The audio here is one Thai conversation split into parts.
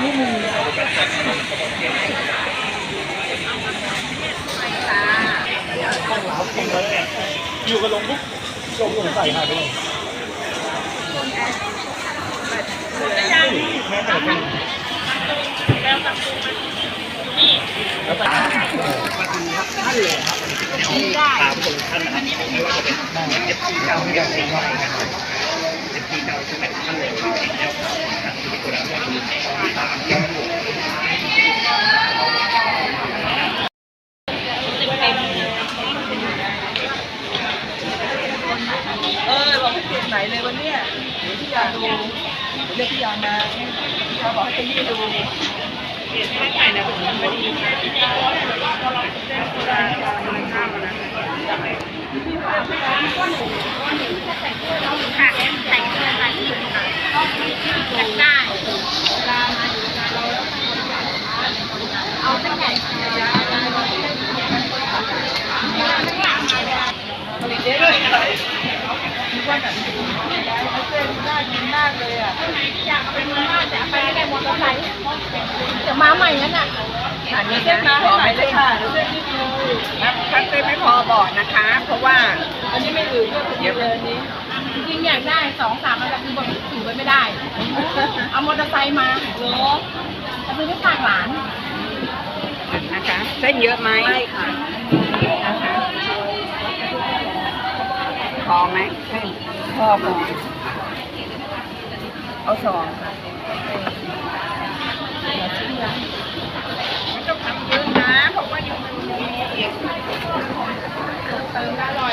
ไม่มีอยู่กับลงปุ๊บลงสงสัยหายไปเลยแม่แต่เป็นแล้วแต่ท่านเลยครับถามผมท่านนะครับไม่ว่าจะเป็นเอฟซีเก่าเอฟซีใหม่นะครับเอฟซีเก่าใช่ไหมท่านเลย พี่ยาบอกให้เป็นที่ดูเจ๊ด้วยคิดว่าแบบเอาเส้นน่ากินมากเลยอะ จะมาใหม่งั้นอะอันนี้เส้นมาให้ใหม่เลยค่ะเดี๋ยวเส้นนิดนึงครับถ้าเส้นไม่พอบอกนะคะ เพราะว่าอันนี้ไม่อื่นก็เดี๋ยวเลยอันนี้จริงๆอยากได้สองสามอันแต่คือแบบถือไปไม่ได้ เอามอเตอร์ไซค์มาเหรอจะซื้อไปฝากหลานนะคะ เส้นเยอะไหมไม่ค่ะนะคะพอไหมเส้นพอพอเอาสองค่ะ Tá ligado?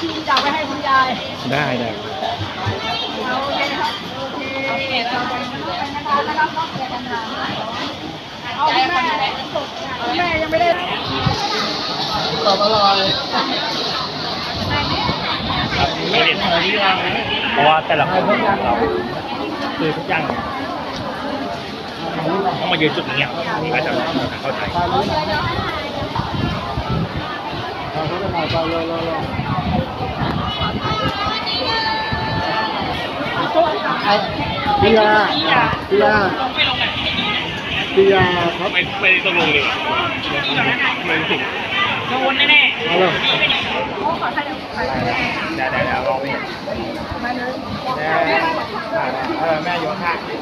นี่ยาชีจะเอาไปให้คุณยายได้ได้เอาแม่แม่ยังไม่ได้ตอบอร่อยไม่เด็ดของที่เราเพราะว่าแต่ละคนของเราคือทุกอย่างต้องมายืนจุดนี้ก็จะเข้าใจ พี่ยาพี่ยาพี่ยาครับไม่ไม่ต้องลงเลยไม่ถูกโดนแน่เอาเลยได้ได้ได้ลองพี่แม่เออแม่ยกท่าหนึ่ง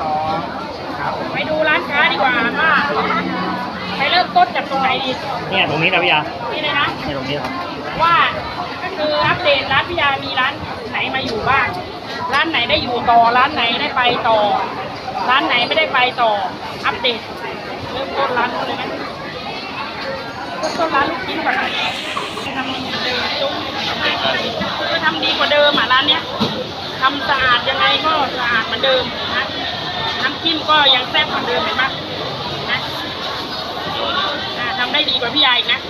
สองครับๆไปดูร้านค้าดีกว่าว่าไปเริ่มต้นจากตรงไหนดี เนี่ยตรงนี้นะพี่ยานี่เลยนะเนี่ยตรงนี้ครับ ว่าก็คืออัปเดตร้านพิยามีร้าน ไหนมาอยู่บ้าง ร้านไหนได้อยู่ต่อ ร้านไหนได้ไปต่อ ร้านไหนไม่ได้ไปต่อ อัปเดต เริ่มต้นร้านนู้นเลยไหมเริ่มต้นร้านลูกชิ้นก่อนนะทำดีกว่าเดิมจุ๊บคือทำดีกว่าเดิมอะร้านเนี้ยทำสะอาดยังไงก็สะอาดเหมือนเดิมนะน้ำจิ้มก็ยังแซ่บเหมือนเดิมเห็นไหมนะอ่าทำได้ดีกว่าพี่ยาอีกนะ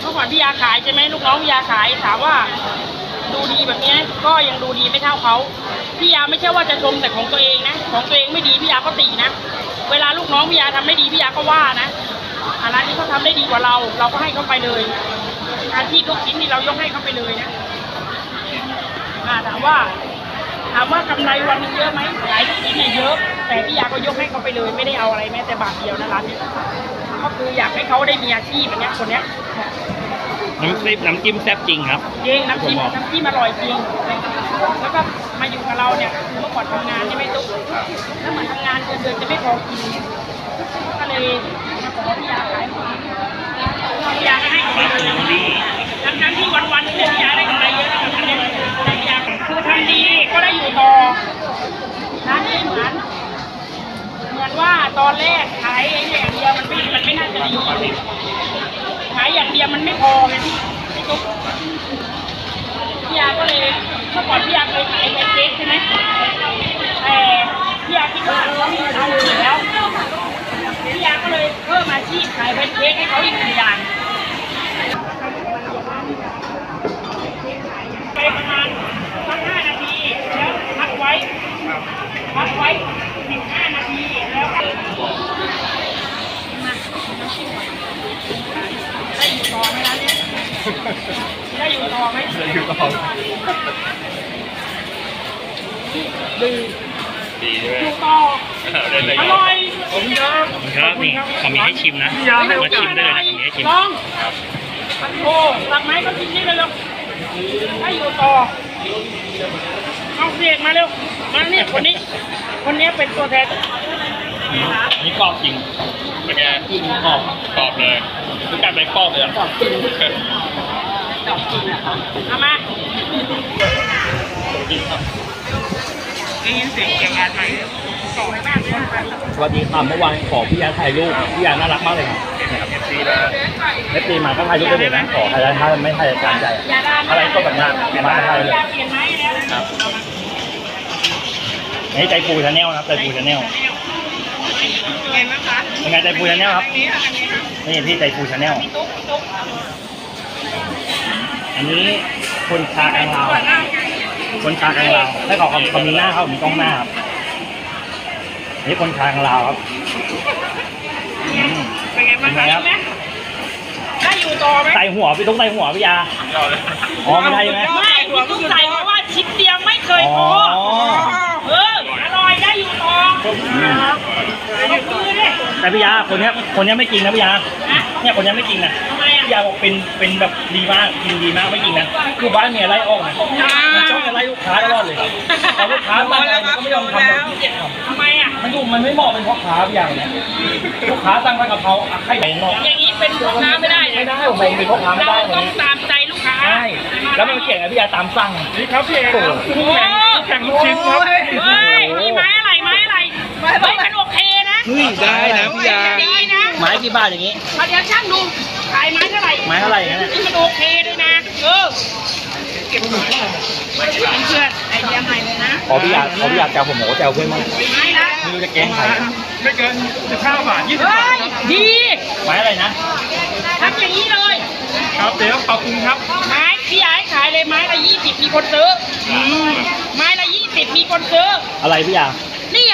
เมื่อก่อนพี่ยาขายใช่ไหมลูกน้องพี่ยาขายถามว่า ดูดีแบบนี้ก็ยังดูดีไม่เท่าเขาพี่ยาไม่ใช่ว่าจะชมแต่ของตัวเองนะ ของตัวเองไม่ดีพี่ยาก็ตีนะ เวลาลูกน้องพี่ยาทำไม่ดีพี่ยาก็ว่านะอ่าร้านนี้เขาทำได้ดีกว่าเรา เราก็ให้เขาไปเลย อาชีพลูกชิ้นนี่เรายกให้เขาไปเลยนะอ่าถามว่าถามว่ากำไรวันนึงเยอะไหมขายชิ้นเนี่ยเยอะ แต่พี่ยาก็ยกให้เขาไปเลย ไม่ได้เอาอะไรแม้แต่บาทเดียวนะร้านนี้ก็คืออยากให้เขาได้มีอาชีพอันเนี้ยคนเนี้ย น้ำซิปน้ำจิ้มแซ่บจริงครับจริงน้ำจิ้มผมบอกน้ำจิ้มอร่อยจริง แล้วก็มาอยู่กับเราเนี่ยเมื่อก่อนทำงานใช่ไหมตุ๊กแล้วเหมือนทำงานเดือนเดือนจะไม่พอกินก็เลยมาขอพี่ยาขายของพี่ยาก็ให้กำไรเลยทั้งทั้งๆที่วันวันๆเนี่ยพี่ยาได้กำไรเยอะนะอันเนี้ยได้พี่ยาคือทำดีก็ได้อยู่ต่อร้านนี้เหมือนเหมือนว่าตอนแรกขายอย่างเดียวมันไม่มันไม่น่าจะดีขายอย่าง เบียวมันไม่พอไงพี่ตุ๊กพี่ยาก็เลยเมื่อก่อนพี่ยาเคยขายแพนเค้กใช่ไหมแต่พี่ยาคิดว่าเขามีเอาอยู่แล้วพี่ยาก็เลยเพิ่มอาชีพขายแพนเค้กให้เขาอีกหนึ่งอย่าง ไปประมาณสักห้านาทีแล้วพักไว้พักไว้สิบห้านาทีแล้วก็ได้อยู่ต่อไหมร้านเนี้ย ได้อยู่ต่อไหมอยู่ต่อดีใช่ไหมอยู่ต่อได้เลยอร่อยผมครับครับนี่ขามีให้ชิมนะมาชิมได้เลยนะขามีให้ชิมลองโอ้สั่งไหมก็กินนี่เลยลูกได้อยู่ต่อเอาเสียกมาเร็วมาเนี่ยคนนี้ คนนี้เป็นตัวแทนนี่กรอบจริงเป็นไงกรอบกรอบเลยคือการไปกรอบเลยอะ เอามาสวัสดีครับเมื่อวานขอพี่ยาถ่ายรูปพี่ยาน่ารักมากเลยครับเอฟซีมาก็ถ่ายรูปได้เลยนะขอถ่ายได้ถ้าไม่ถ่ายการใจอย่าดราม่าอะไรก็แบบนั้นมาถ่ายเลยอย่าเปลี่ยนไม้แล้วครับนี่ใจปูชาแนลนะครับใจปูชาแนลเห็นไหมคะยังไงใจปูชาแนลครับนี่ค่ะอันนี้ค่ะนี่ที่ใจปูชาแนลพี่ตุ๊กตุ๊ก อันนี้คนชาแองลาวคนชาแองลาวให้ขอคำมีหน้าเขามีกล้องหน้าครับนี่คนชาแองลาวครับอืมเป็นไงบ้างเป็นไงครัคะบไหมได้อยู่ต่อไหมใส่หัวพี่ต้องใส่หัวพี่ยาอ๋อไม่ได้ใช่ไหมไม่พี่ตุ๊กใส่เพราะว่าชิ้นเดียวไม่เคยพออ๋อเอออร่อยได้อยู่ต่อขอบคุณเลยแต่พี่ยาคนเนี้ยคนเนี้ยไม่จริงนะพี่ยานะเนี่ยคนเนี้ยไม่จริงนะทำไมอะพี่ ยาบอกเป็นเป็นแบบดีมากกินดีมากไม่จริงนะคือบ้านเมียไล่ออกนะมันชอบจะไล่ลูกค้าตลอดเลยพอลูกค้ามาอะไรมันก็ไม่ยอมทำแบบที่เจ็ดทำทำไมอะมันดูมันไม่เหมาะเป็นพ่อค้าพี่ยาเนี่ยลูกค้าสั่งผัดกะเพราอะใครไหนเนาะอย่างนี้เป็นลูกค้าไม่ได้นะไม่ได้ผมเป็นพ่อค้าไม่เราได้เลต้องยตามใจลูกค้าใช่แล้วมันเขียนไงพี่ยาตามสั่งนี่ครับพี่เอกโอ้โหแข่งลูกชิ้นครับเฮ้ยนี่ไม้อะไรไม้อะไรเฮ้ยมันโอเคนะเฮ้ยได้นะพี่ยาดีนะไม้ กี่บาทอย่างงี้ เอาเดี๋ยวช่างดูขายไม้เท่าไหร่ไม้เท่าไหร่อย่างนั้นนี่มันโอเคเลยนะ เออเก็บเพื่อนไอเดียใหม่เลยนะขอพี่ยาขอพี่ยาแจวผมหมูแจวเพื่อนมั้งไม้ละไม่รู้จะแกล้งใครไม่เกิน15บาท20เฮ้บาทยดีไม้อะไรนะ ทำอย่างนี้เลย ครับเดี๋ยวขอบคุณครับไม้พี่ยายขายเลยไม้ละยี่สิบมีคนซื้ออไม้ละยี่สิบมีคนซื้ออะไรพี่ยานี่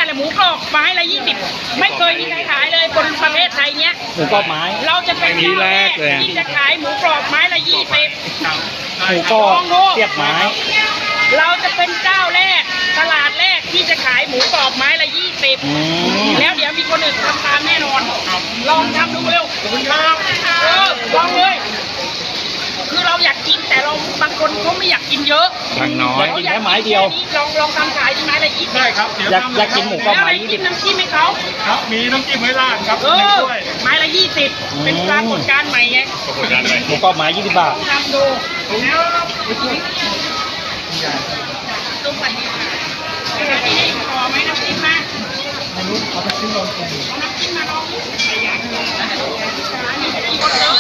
อะไรหมูกรอบไม้ละยี่สิบไม่เคยมีใครขายเลยคนประเทศไทยเนี้ยหมูกรอบไม้ เราจะเป็นเจ้าแรกที่จะขายหมูกรอบไม้ละยี่สิบหมูกรอบเสียบไม้ เราจะเป็นเจ้าแรกตลาดแรกที่จะขายหมูกรอบไม้ละยี่สิบอืมแล้วเดี๋ยวมีคนอื่นทำตามแน่นอน ลองทำดูเร็วขอบคุณครับเออลองเลย คือเราอยากกินแต่เรา บางคนเขาไม่อยากกินเยอะบางน้อย กินแค่ไม้เดียว ลองลองทำขายที่ไม้ละยี่สิบได้ครับเดี๋ยวอยากอยากกินหมูกรอบ แล้วไม้อะไรยี่กิสินบน้ำจิ้มให้เขาครับ มีน้ำจิ้มไว้ราดครับเอในอถ้วยไม้ละยี่สิบเป็นปรากฏการณ์ใหม่ไงขอบคุณครับหมูกรอบไม้ยี่สิบบาททำดูแล้วตุ้มไปนี่ค่ะแล้วที่นี่ต่อไหมน้ำจิ้มมาไม่รู้เอาน้ำจิ้มลองเอาน้ำจิ้มมาลองใส่ยางนี่มีคนเยอะ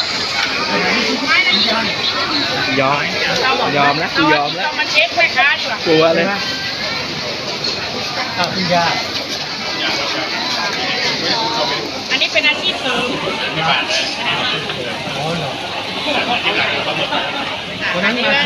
ไม้ละยี่สิบยอม ยอมแล้วกูยอมแล้วเรามาเช็คแม่ค้าดีกว่ากลัวเลยนะพี่ยาอันนี้เป็นอาชีพเสริมวันนั้นมา